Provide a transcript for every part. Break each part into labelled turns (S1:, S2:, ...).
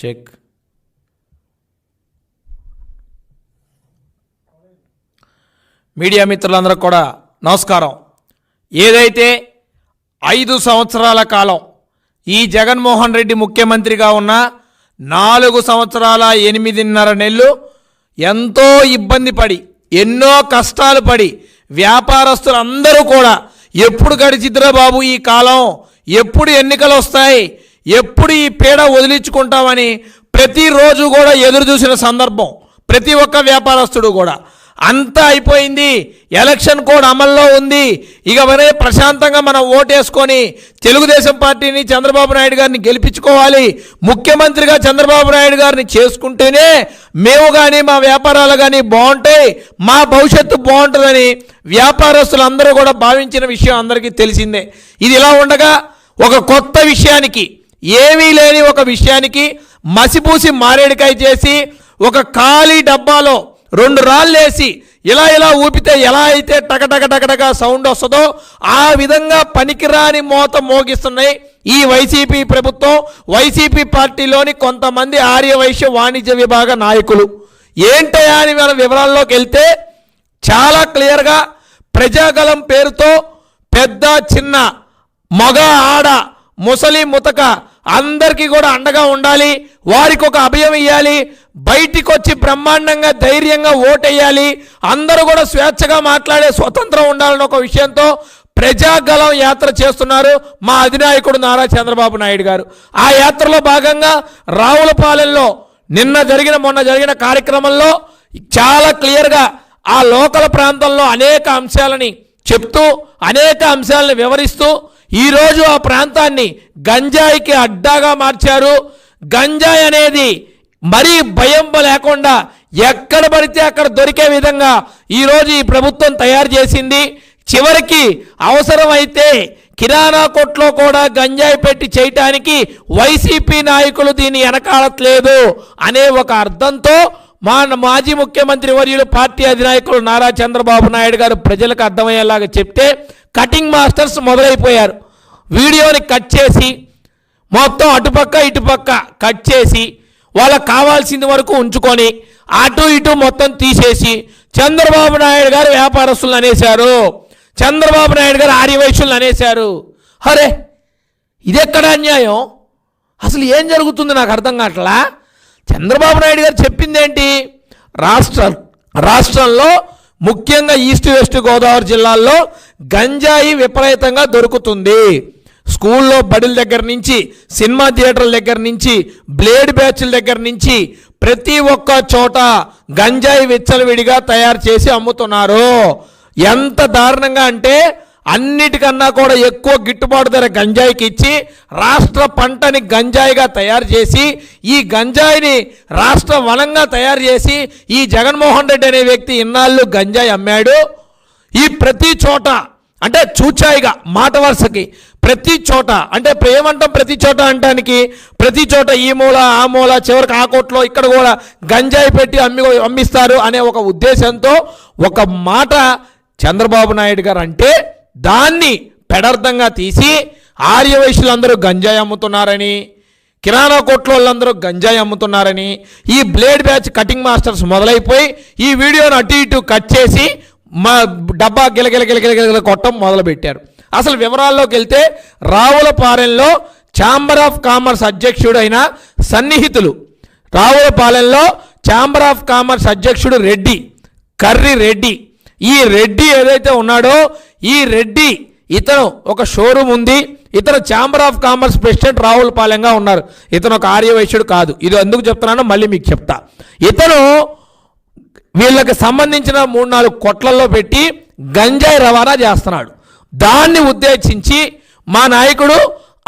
S1: Check. Media మిత్రులందరూ కూడా నమస్కారం. ఏదైతే ఐదు సంవత్సరాల కాలం ఈ జగన్మోహన్ రెడ్డి ముఖ్యమంత్రిగా ఉన్న నాలుగు సంవత్సరాల ఎనిమిదిన్నర నెలలు ఎంతో ఇబ్బంది పడి ఎన్నో కష్టాలు పడి వ్యాపారస్తులందరూ కూడా ఎప్పుడు గడిచిద్రా బాబు ఈ కాలం? ఎప్పుడు ఎన్నికలు వస్తాయి ఎప్పుడు ఈ పీడ వదిలించుకుంటామని ప్రతిరోజు కూడా ఎదురు చూసిన సందర్భం. ప్రతి ఒక్క వ్యాపారస్తుడు కూడా. అంతా అయిపోయింది. ఎలక్షన్ కోడ్ అమల్లో ఉంది. ఇక మరే ప్రశాంతంగా మనం ఓటేసుకొని తెలుగుదేశం పార్టీని చంద్రబాబు నాయుడు గారిని గెలిపించుకోవాలి. ముఖ్యమంత్రిగా చంద్రబాబు నాయుడు గారిని చేసుకుంటేనే మేము కానీ మా వ్యాపారాలు కానీ బాగుంటాయి. మా భవిష్యత్తు బాగుంటుందని వ్యాపారస్తులు అందరూ కూడా భావించిన విషయం అందరికీ తెలిసిందే. ఇది ఇలా ఉండగా ఒక కొత్త విషయానికి ఏమీ లేని ఒక విషయానికి మసిపూసి మారేడికాయ చేసి ఒక ఖాళీ డబ్బాలో రెండు రాళ్ళేసి ఇలా ఇలా ఊపితే ఎలా అయితే టకటక టకటక సౌండ్ వస్తుందో ఆ విధంగా పనికిరాని మోత మోగిస్తున్నాయి ఈ వైసీపీ ప్రభుత్వం వైసీపీ పార్టీలోని కొంతమంది ఆర్యవైశ్య వాణిజ్య విభాగ నాయకులు. ఏంటయా అని మన వివరాల్లోకి వెళ్తే చాలా క్లియర్గా ప్రజాగలం పేరుతో పెద్ద చిన్న మగ ఆడ ముసలి ముతక అందరికీ కూడా అండగా ఉండాలి వారికి ఒక అభయం ఇవ్వాలి బయటికి వచ్చి బ్రహ్మాండంగా ధైర్యంగా ఓటేయాలి అందరూ కూడా స్వేచ్ఛగా మాట్లాడే స్వతంత్రం ఉండాలని ఒక విషయంతో ప్రజాగలం యాత్ర చేస్తున్నారు మా అధినాయకుడు నారా చంద్రబాబు నాయుడు గారు. ఆ యాత్రలో భాగంగా రావులపాలెంలో నిన్న జరిగిన మొన్న జరిగిన కార్యక్రమంలో చాలా క్లియర్గా ఆ లోకల్ ప్రాంతంలో అనేక అంశాలని చెప్తూ అనేక అంశాలను వివరిస్తూ ఈరోజు ఆ ప్రాంతాన్ని గంజాయికి అడ్డాగా మార్చారు. గంజాయి అనేది మరీ భయం లేకుండా ఎక్కడ పడితే అక్కడ దొరికే విధంగా ఈరోజు ఈ ప్రభుత్వం తయారు చేసింది. చివరికి అవసరమైతే కిరాణా కొట్లో కూడా గంజాయి పెట్టి చేయటానికి వైసీపీ నాయకులు దీన్ని వెనకాడట్లేదు అనే ఒక అర్థంతో మా మాజీ ముఖ్యమంత్రి వర్యులు పార్టీ అధినాయకులు నారా చంద్రబాబు నాయుడు గారు ప్రజలకు అర్థమయ్యేలాగా చెప్తే కటింగ్ మాస్టర్స్ మొదలైపోయారు. వీడియోని కట్ చేసి మొత్తం అటుపక్క ఇటుపక్క కట్ చేసి వాళ్ళకి కావాల్సింది వరకు ఉంచుకొని అటు ఇటు మొత్తం తీసేసి చంద్రబాబు నాయుడు గారు వ్యాపారస్తులను అనేశారు. చంద్రబాబు నాయుడు గారు ఆర్యవైశ్యులను అనేశారు. అరే ఇదెక్కడ అన్యాయం? అసలు ఏం జరుగుతుంది నాకు అర్థం కావట్లా? చంద్రబాబు నాయుడు గారు చెప్పిందేంటి? రాష్ట్ర రాష్ట్రంలో ముఖ్యంగా ఈస్ట్ వెస్ట్ గోదావరి జిల్లాల్లో గంజాయి విపరీతంగా దొరుకుతుంది. స్కూల్లో బడుల దగ్గర నుంచి సినిమా థియేటర్ల దగ్గర నుంచి బ్లేడ్ బ్యాచ్ల దగ్గర నుంచి ప్రతి ఒక్క చోట గంజాయి విచ్చలవిడిగా తయారు చేసి అమ్ముతున్నారు. ఎంత దారుణంగా అంటే అన్నిటికన్నా కూడా ఎక్కువ గిట్టుబాటు ధర గంజాయికి ఇచ్చి రాష్ట్ర పంటని గంజాయిగా తయారు చేసి ఈ గంజాయిని రాష్ట్ర వనంగా తయారు చేసి ఈ జగన్మోహన్ రెడ్డి అనే వ్యక్తి ఇన్నాళ్ళు గంజాయి అమ్మాడు. ఈ ప్రతి చోట అంటే చూచాయిగా మాట వరుసకి ప్రతి చోట అంటే ఏమంటాం ప్రతి చోట అంటానికి ప్రతి చోట ఈ మూల ఆ మూల చివరికి ఆ కోట్లో ఇక్కడ కూడా గంజాయి పెట్టి అమ్మి అమ్మిస్తారు అనే ఒక ఉద్దేశంతో ఒక మాట చంద్రబాబు నాయుడు గారు అంటే దాన్ని పెడర్థంగా తీసి ఆర్యవైశ్యులందరూ గంజాయి అమ్ముతున్నారని కిరాణా కొట్లో వాళ్ళందరూ గంజాయి అమ్ముతున్నారని ఈ బ్లేడ్ బ్యాచ్ కటింగ్ మాస్టర్స్ మొదలైపోయి ఈ వీడియోను అటు ఇటు కట్ చేసి మా డబ్బా గిలగిల గిలగిల కొట్టడం కొట్టం మొదలుపెట్టారు. అసలు వివరాల్లోకి వెళ్తే రావులపాలెంలో ఛాంబర్ ఆఫ్ కామర్స్ అధ్యక్షుడైన సన్నిహితులు రావులపాలెంలో ఛాంబర్ ఆఫ్ కామర్స్ అధ్యక్షుడు రెడ్డి కర్రి రెడ్డి. ఈ రెడ్డి ఏదైతే ఉన్నాడో ఈ రెడ్డి ఇతను ఒక షోరూమ్ ఉంది. ఇతను chamber of commerce president Rahul పాలెంగా ఉన్నారు. ఇతను ఒక ఆర్యవైశ్యుడు కాదు. ఇది ఎందుకు చెప్తున్నానో మళ్ళీ మీకు చెప్తా. ఇతను వీళ్ళకి సంబంధించిన మూడు నాలుగు కొట్లల్లో పెట్టి గంజాయి రవాణా చేస్తున్నాడు. దాన్ని ఉద్దేశించి మా నాయకుడు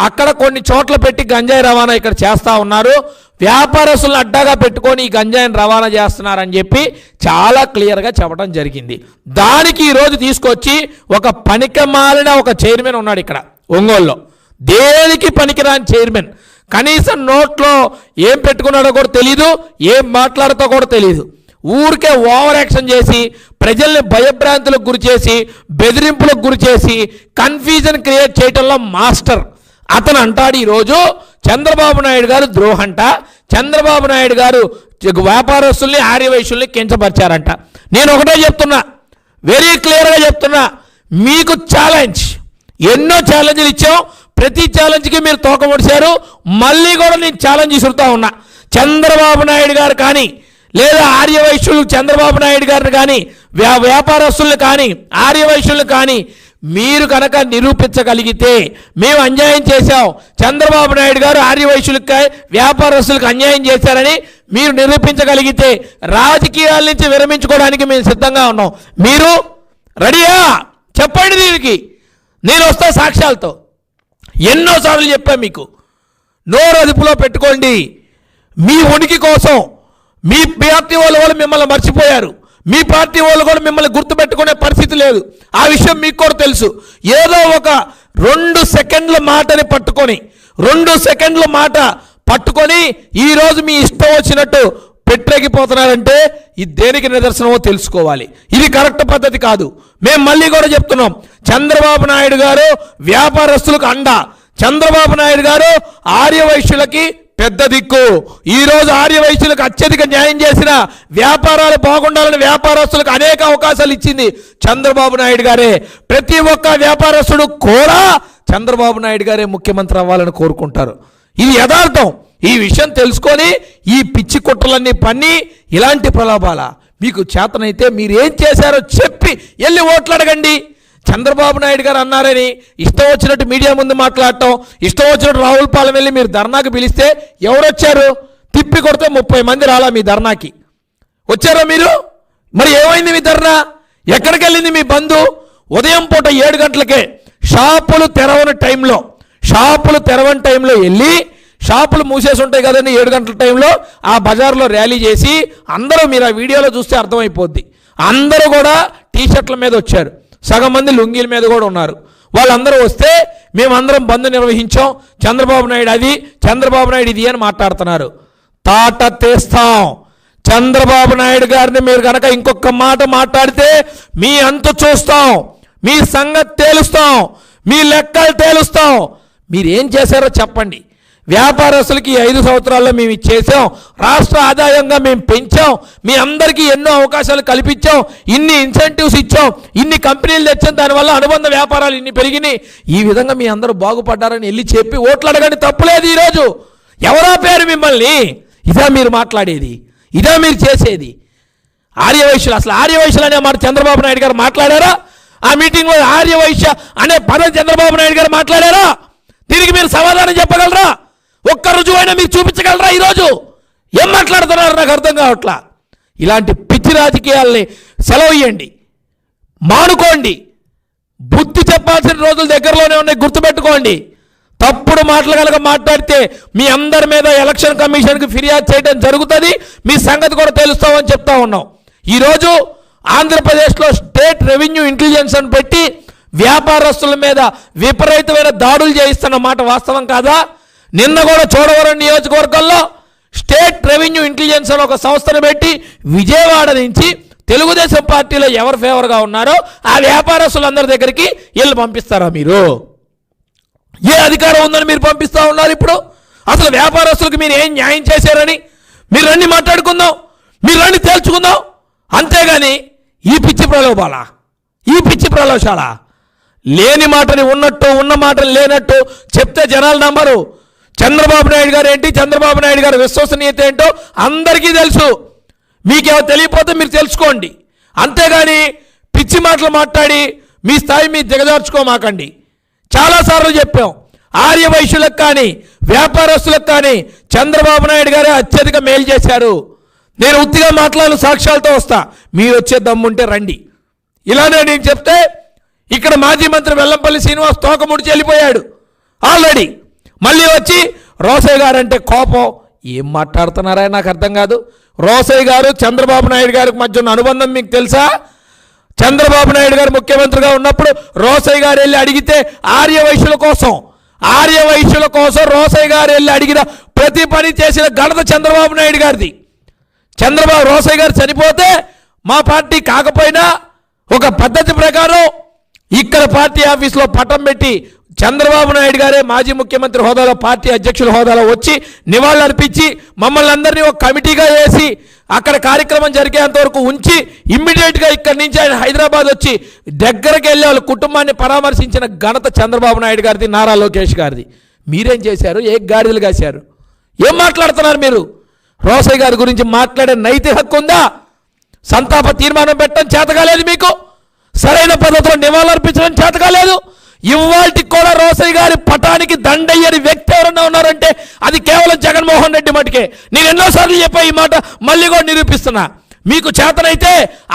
S1: అక్కడ కొన్ని చోట్ల పెట్టి గంజాయి రవాణా ఇక్కడ చేస్తూ ఉన్నారు. వ్యాపారస్తులను అడ్డాగా పెట్టుకొని ఈ గంజాయిని రవాణా చేస్తున్నారని చెప్పి చాలా క్లియర్గా చెప్పడం జరిగింది. దానికి ఈరోజు తీసుకొచ్చి ఒక పనికిమాలిన ఒక చైర్మన్ ఉన్నాడు ఇక్కడ ఒంగోలులో. దేనికి పనికిరాని చైర్మన్? కనీసం నోట్లో ఏం పెట్టుకున్నాడో కూడా తెలియదు ఏం మాట్లాడుతో కూడా తెలియదు ఊరికే ఓవర్ యాక్షన్ చేసి ప్రజల్ని భయభ్రాంతులకు గురి చేసి బెదిరింపులకు గురి చేసి కన్ఫ్యూజన్ క్రియేట్ చేయటంలో మాస్టర్ అతను అంటాడు ఈరోజు చంద్రబాబు నాయుడు గారు ద్రోహంట చంద్రబాబు నాయుడు గారు వ్యాపారస్తుల్ని ఆర్యవైశ్యుల్ని కించపరిచారంట. నేను ఒకటే చెప్తున్నా వెరీ క్లియర్గా చెప్తున్నా మీకు ఛాలెంజ్ ఎన్నో ఛాలెంజ్లు ఇచ్చాం ప్రతి ఛాలెంజ్కి మీరు తోక పొడిచారు మళ్ళీ కూడా నేను ఛాలెంజ్ ఇసురుతా ఉన్నా. చంద్రబాబు నాయుడు గారు కానీ లేదా ఆర్యవైశ్యులు చంద్రబాబు నాయుడు గారిని కానీ వ్యా వ్యాపారస్తులను కానీ ఆర్యవైశ్యులను కానీ మీరు కనుక నిరూపించగలిగితే మేము అన్యాయం చేశాం. చంద్రబాబు నాయుడు గారు ఆర్యవైశ్యులకు వ్యాపారస్తులకు అన్యాయం చేశారని మీరు నిరూపించగలిగితే రాజకీయాల నుంచి విరమించుకోవడానికి మేము సిద్ధంగా ఉన్నాం. మీరు రెడీయా? చెప్పండి దీనికి. నేను వస్తా సాక్ష్యాలతో. ఎన్నోసార్లు చెప్పా మీకు. నోరు అదుపులో పెట్టుకోండి. మీ ఉనికి కోసం మీ పార్టీ వాళ్ళు మిమ్మల్ని మర్చిపోయారు. మీ పార్టీ వాళ్ళు కూడా మిమ్మల్ని గుర్తుపెట్టుకునే పరిస్థితి లేదు. ఆ విషయం మీకు కూడా తెలుసు. ఏదో ఒక రెండు సెకండ్ల మాటని పట్టుకొని రెండు సెకండ్ల మాట పట్టుకొని ఈరోజు మీ ఇష్టం వచ్చినట్టు పెట్టేకిపోతున్నారంటే ఇది దేనికి నిదర్శనమో తెలుసుకోవాలి. ఇది కరెక్ట్ పద్ధతి కాదు. మేము మళ్ళీ కూడా చెప్తున్నాం. చంద్రబాబు నాయుడు గారు వ్యాపారస్తులకు అండ. చంద్రబాబు నాయుడు గారు ఆర్యవైశ్యులకి పెద్ద దిక్కు. ఈరోజు ఆర్యవైశ్యులకు అత్యధిక న్యాయం చేసిన వ్యాపారాలు బాగుండాలని వ్యాపారస్తులకు అనేక అవకాశాలు ఇచ్చింది చంద్రబాబు నాయుడు గారే. ప్రతి ఒక్క వ్యాపారస్తుడు కూడా చంద్రబాబు నాయుడు గారే ముఖ్యమంత్రి అవ్వాలని కోరుకుంటారు. ఇది యథార్థం. ఈ విషయం తెలుసుకొని ఈ పిచ్చి కుట్రలన్నీ పన్ని ఇలాంటి ప్రలోభాల. మీకు చేతనైతే మీరు ఏం చేశారో చెప్పి వెళ్ళి ఓట్లు అడగండి. చంద్రబాబు నాయుడు గారు అన్నారని ఇష్టం వచ్చినట్టు మీడియా ముందు మాట్లాడటం ఇష్టం వచ్చినట్టు రాహుల్ పాలెం వెళ్ళి మీరు ధర్నాకు పిలిస్తే ఎవరు వచ్చారు తిప్పి కొడితే ముప్పై మంది రాలా మీ ధర్నాకి. వచ్చారా మీరు? మరి ఏమైంది మీ ధర్నా? ఎక్కడికి వెళ్ళింది మీ బంధు? ఉదయం పూట ఏడు గంటలకే షాపులు తెరవని టైంలో షాపులు తెరవని టైంలో వెళ్ళి షాపులు మూసేసి ఉంటాయి కదండి ఏడు గంటల టైంలో ఆ బజార్లో ర్యాలీ చేసి అందరూ మీరు ఆ వీడియోలో చూస్తే అర్థమైపోద్ది. అందరూ కూడా టీషర్ట్ల మీద వచ్చారు. సగం మంది లుంగీల మీద కూడా ఉన్నారు. వాళ్ళందరూ వస్తే మేమందరం బంద్ నిర్వహించాం. చంద్రబాబు నాయుడు అది చంద్రబాబు నాయుడు ఇది అని మాట్లాడుతున్నారు. తాట తీస్తాం. చంద్రబాబు నాయుడు గారిని మీరు కనుక ఇంకొక మాట మాట్లాడితే మీ అంత చూస్తాం. మీ సంగతి తేలుస్తాం. మీ లెక్కలు తేలుస్తాం. మీరు ఏం చేశారో చెప్పండి. వ్యాపారస్తులకి ఈ ఐదు సంవత్సరాల్లో మేము ఇచ్చేసాం చేసాం రాష్ట్ర ఆదాయంగా మేము పెంచాం. మీ అందరికీ ఎన్నో అవకాశాలు కల్పించాం. ఇన్ని ఇన్సెంటివ్స్ ఇచ్చాం. ఇన్ని కంపెనీలు తెచ్చాం. దానివల్ల అనుబంధ వ్యాపారాలు ఇన్ని పెరిగినాయి. ఈ విధంగా మీ అందరూ బాగుపడ్డారని వెళ్ళి చెప్పి ఓట్లు అడగండి తప్పులేదు ఈరోజు. ఎవరో పేరు మిమ్మల్ని. ఇదా మీరు మాట్లాడేది. ఇదా మీరు చేసేది. ఆర్యవైశ్యులు. అసలు ఆర్యవైశ్యులు అనే మాట చంద్రబాబు నాయుడు గారు మాట్లాడారా? ఆ మీటింగ్లో ఆర్యవైశ్య అనే పదం చంద్రబాబు నాయుడు గారు మాట్లాడారా? దీనికి మీరు సమాధానం చెప్పగలరా? ఒక్క రుజువైనా మీరు చూపించగలరా ఈరోజు? ఏం మాట్లాడుతున్నారు? నాకు అర్థం కావట్లా. ఇలాంటి పిచ్చి రాజకీయాల్ని సెలవు ఇవ్వండి మానుకోండి. బుద్ధి చెప్పాల్సిన రోజులు దగ్గరలోనే ఉన్నాయి గుర్తుపెట్టుకోండి. తప్పుడు మాటలు కనుక మాట్లాడితే మీ అందరి మీద ఎలక్షన్ కమిషన్కి ఫిర్యాదు చేయడం జరుగుతుంది. మీ సంగతి కూడా తెలుస్తామని చెప్తా ఉన్నాం. ఈరోజు ఆంధ్రప్రదేశ్లో స్టేట్ రెవెన్యూ ఇంటెలిజెన్స్ అని పెట్టి వ్యాపారస్తుల మీద విపరీతమైన దాడులు చేయిస్తున్న మాట వాస్తవం కాదా? నిన్న కూడా చోడవరం నియోజకవర్గంలో స్టేట్ రెవెన్యూ ఇంటెలిజెన్స్ అని ఒక సంస్థను పెట్టి విజయవాడ నుంచి తెలుగుదేశం పార్టీలో ఎవరు ఫేవర్గా ఉన్నారో ఆ వ్యాపారస్తులందరి దగ్గరికి వీళ్ళు పంపిస్తారా మీరు? ఏ అధికారం ఉందని మీరు పంపిస్తా ఉన్నారు ఇప్పుడు? అసలు వ్యాపారస్తులకు మీరు ఏం న్యాయం చేశారని? మీరు రండి మాట్లాడుకుందాం. మీరు రండి తేల్చుకుందాం. అంతేగాని ఈ పిచ్చి ప్రలోభాల? ఈ పిచ్చి ప్రలోభాల? లేని మాటని ఉన్నట్టు ఉన్న మాటని లేనట్టు చెప్తే జనాలు నమ్మరు. చంద్రబాబు నాయుడు గారు ఏంటి? చంద్రబాబు నాయుడు గారు విశ్వసనీయత ఏంటో అందరికీ తెలుసు. మీకేమో తెలియపోతే మీరు తెలుసుకోండి. అంతేగాని పిచ్చి మాటలు మాట్లాడి మీ స్థాయి మీరు దిగజార్చుకోమాకండి. చాలాసార్లు చెప్పాం. ఆర్య వైశ్యులకు కానీ వ్యాపారస్తులకు కానీ చంద్రబాబు నాయుడు గారే అత్యధిక మేలు చేశారు. నేను ఉత్తిగా మాట్లాడిన సాక్ష్యాలతో వస్తా. మీరు వచ్చే దమ్ముంటే రండి. ఇలానే నేను చెప్తే ఇక్కడ మాజీ మంత్రి వెల్లంపల్లి శ్రీనివాస్ తోక ముడిచి వెళ్ళిపోయాడు. ఆల్రెడీ మళ్ళీ వచ్చి రోసయ్య గారు అంటే కోపం. ఏం మాట్లాడుతున్నారా? నాకు అర్థం కాదు. రోసయ్య గారు చంద్రబాబు నాయుడు గారికి మధ్య ఉన్న అనుబంధం మీకు తెలుసా? చంద్రబాబు నాయుడు గారు ముఖ్యమంత్రిగా ఉన్నప్పుడు రోసయ్య గారు వెళ్ళి అడిగితే ఆర్య వైశ్యుల కోసం ఆర్య వైశ్యుల కోసం రోసయ్య గారు వెళ్ళి అడిగిన ప్రతి పని చేసిన ఘనత చంద్రబాబు నాయుడు గారిది. చంద్రబాబు రోసయ్య గారు చనిపోతే మా పార్టీ కాకపోయినా ఒక పద్ధతి ప్రకారం ఇక్కడ పార్టీ ఆఫీస్లో పట్టం పెట్టి చంద్రబాబు నాయుడు గారే మాజీ ముఖ్యమంత్రి హోదాలో పార్టీ అధ్యక్షుల హోదాలో వచ్చి నివాళులు అర్పించి మమ్మల్ని అందరినీ ఒక కమిటీగా వేసి అక్కడ కార్యక్రమం జరిగేంత వరకు ఉంచి ఇమ్మీడియట్గా ఇక్కడి నుంచి ఆయన హైదరాబాద్ వచ్చి దగ్గరికి వెళ్ళి వాళ్ళ కుటుంబాన్ని పరామర్శించిన ఘనత చంద్రబాబు నాయుడు గారిది నారా లోకేష్ గారిది. మీరేం చేశారు? ఏ గాడిదలు కాశారు? ఏం మాట్లాడుతున్నారు మీరు? రోసయ్య గారి గురించి మాట్లాడే నైతిక హక్కు ఉందా? సంతాప తీర్మానం పెట్టడం చేతకాలేదు మీకు? సరైన పద్ధతిలో నివాళులర్పించడం చేతకాలేదు? ఇవాళకి కూడా రోసయ్య గారి పటానికి దండయ్యని వ్యక్తి ఎవరన్నా ఉన్నారంటే అది కేవలం జగన్మోహన్ రెడ్డి మటుకే. నేను ఎన్నోసార్లు చెప్పా ఈ మాట మళ్ళీ కూడా నిరూపిస్తున్నా. మీకు చేతనైతే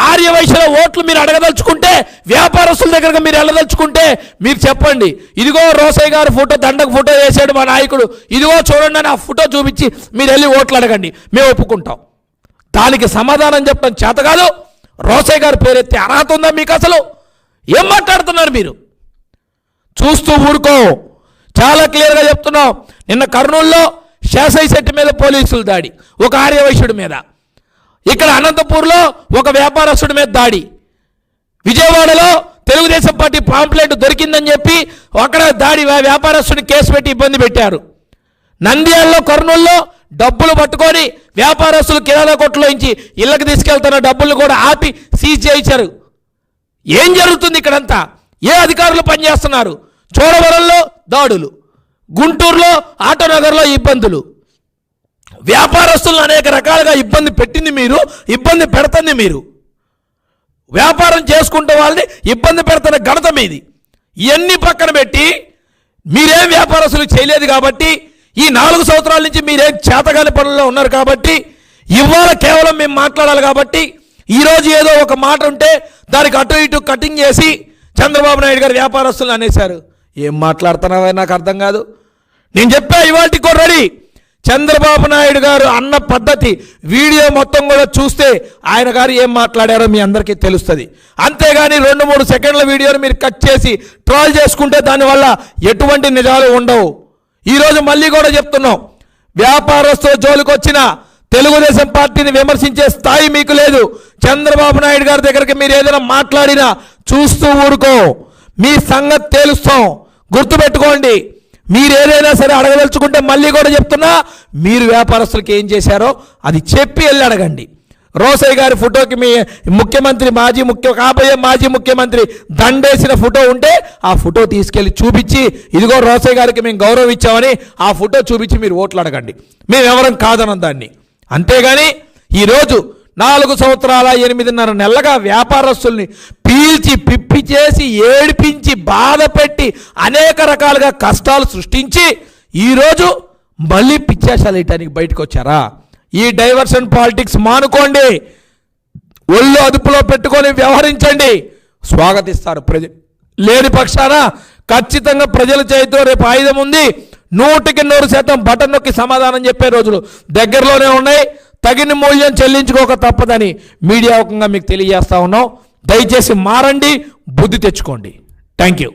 S1: ఆర్యవైశ్యుల ఓట్లు మీరు అడగదలుచుకుంటే వ్యాపారస్తుల దగ్గరకు మీరు వెళ్ళదలుచుకుంటే మీరు చెప్పండి. ఇదిగో రోసయ్య గారి ఫోటో దండకు ఫోటో వేసాడు మా నాయకుడు. ఇదిగో చూడండి అని ఆ ఫోటో చూపించి మీరు వెళ్ళి ఓట్లు అడగండి. మేము ఒప్పుకుంటాం. దానికి సమాధానం చెప్పడం చేత కాదు. రోసయ్య గారి పేరెత్తే అర్హత ఉందా మీకు అసలు? ఏం మాట్లాడుతున్నారు మీరు? చూస్తూ ఊరుకో. చాలా క్లియర్గా చెప్తున్నాం నిన్న కర్నూలులో శాసయ్య శెట్టి మీద పోలీసులు దాడి ఒక ఆర్యవైశ్యుడి మీద. ఇక్కడ అనంతపూర్లో ఒక వ్యాపారస్తుడి మీద దాడి. విజయవాడలో తెలుగుదేశం పార్టీ పాంప్లెట్ దొరికిందని చెప్పి అక్కడ దాడి వ్యా- వ్యాపారస్తుని కేసు పెట్టి ఇబ్బంది పెట్టారు. నంద్యాలలో కర్నూల్లో డబ్బులు పట్టుకొని వ్యాపారస్తులు కిరాణా కొట్లో నుంచి ఇళ్ళకి తీసుకెళ్తున్న డబ్బులు కూడా ఆపి సీజ్ చేయించారు. ఏం జరుగుతుంది ఇక్కడంతా? ఏ అధికారులు పనిచేస్తున్నారు? చోడవరంలో దాడులు గుంటూరులో ఆటోనగర్లో ఇబ్బందులు. వ్యాపారస్తులను అనేక రకాలుగా ఇబ్బంది పెట్టింది మీరు ఇబ్బంది పెడుతుంది మీరు. వ్యాపారం చేసుకుంటే వాళ్ళని ఇబ్బంది పెడుతున్న ఘనత మీది. ఇవన్నీ పక్కన పెట్టి మీరేం వ్యాపారస్తులు చేయలేదు కాబట్టి ఈ నాలుగు సంవత్సరాల నుంచి మీరేం చేతగాని పనుల్లో ఉన్నారు కాబట్టి ఇవాళ కేవలం మేము మాట్లాడాలి కాబట్టి ఈరోజు ఏదో ఒక మాట ఉంటే దానికి అటు ఇటు కటింగ్ చేసి చంద్రబాబు నాయుడు గారు వ్యాపారస్తులు అనేశారు. ఏం మాట్లాడుతున్నావే? నాకు అర్థం కాదు. నేను చెప్పా ఇవాళకి కూడా రెడీ. చంద్రబాబు నాయుడు గారు అన్న పద్ధతి వీడియో మొత్తం కూడా చూస్తే ఆయన గారు ఏం మాట్లాడారో మీ అందరికీ తెలుస్తుంది. అంతేగాని రెండు మూడు సెకండ్ల వీడియోని మీరు కట్ చేసి ట్రోల్ చేసుకుంటే దానివల్ల ఎటువంటి నిజాలు ఉండవు. ఈరోజు మళ్ళీ కూడా చెప్తున్నాం. వ్యాపారస్తుల జోలికొచ్చిన తెలుగుదేశం పార్టీని విమర్శించే స్థాయి మీకు లేదు. చంద్రబాబు నాయుడు గారి దగ్గరికి మీరు ఏదైనా మాట్లాడినా చూస్తూ ఊరుకో. మీ సంగతి తేలుస్తాం. గుర్తుపెట్టుకోండి మీరు ఏదైనా సరే అడగదలుచుకుంటే మళ్ళీ కూడా చెప్తున్నా మీరు వ్యాపారస్తులకి ఏం చేశారో అది చెప్పి వెళ్ళి అడగండి. రోసయ్య గారి ఫోటోకి మీ ముఖ్యమంత్రి మాజీ ముఖ్య కాబోయే మాజీ ముఖ్యమంత్రి దండేసిన ఫోటో ఉంటే ఆ ఫోటో తీసుకెళ్ళి చూపించి ఇదిగో రోసయ్య గారికి మేము గౌరవం ఇచ్చామని ఆ ఫోటో చూపించి మీరు ఓట్లు అడగండి. మేము ఎవరం కాదనం దాన్ని. అంతేగాని ఈరోజు నాలుగు సంవత్సరాల ఎనిమిదిన్నర నెలలుగా వ్యాపారస్తుల్ని పీల్చి పిప్పి చేసి ఏడిపించి బాధ పెట్టి అనేక రకాలుగా కష్టాలు సృష్టించి ఈరోజు మళ్ళీ పిచ్చాశాలు వేయటానికి బయటకు వచ్చారా ఈ డైవర్షన్ పాలిటిక్స్ మానుకోండి. ఒళ్ళు అదుపులో పెట్టుకొని వ్యవహరించండి. స్వాగతిస్తారు ప్రజ లేని పక్షాన ఖచ్చితంగా ప్రజల చేతితో రేపు ఆయుధం ఉంది. నూటికి నూరు శాతం బటన్ నొక్కి సమాధానం చెప్పే రోజులు దగ్గరలోనే ఉన్నాయి. తగిన మూల్యం చెల్లించుకోక తప్పదని మీడియా ముఖంగా మీకు తెలియజేస్తా ఉన్నాం. దయచేసి మారండి బుద్ధి తెచ్చుకోండి. Thank you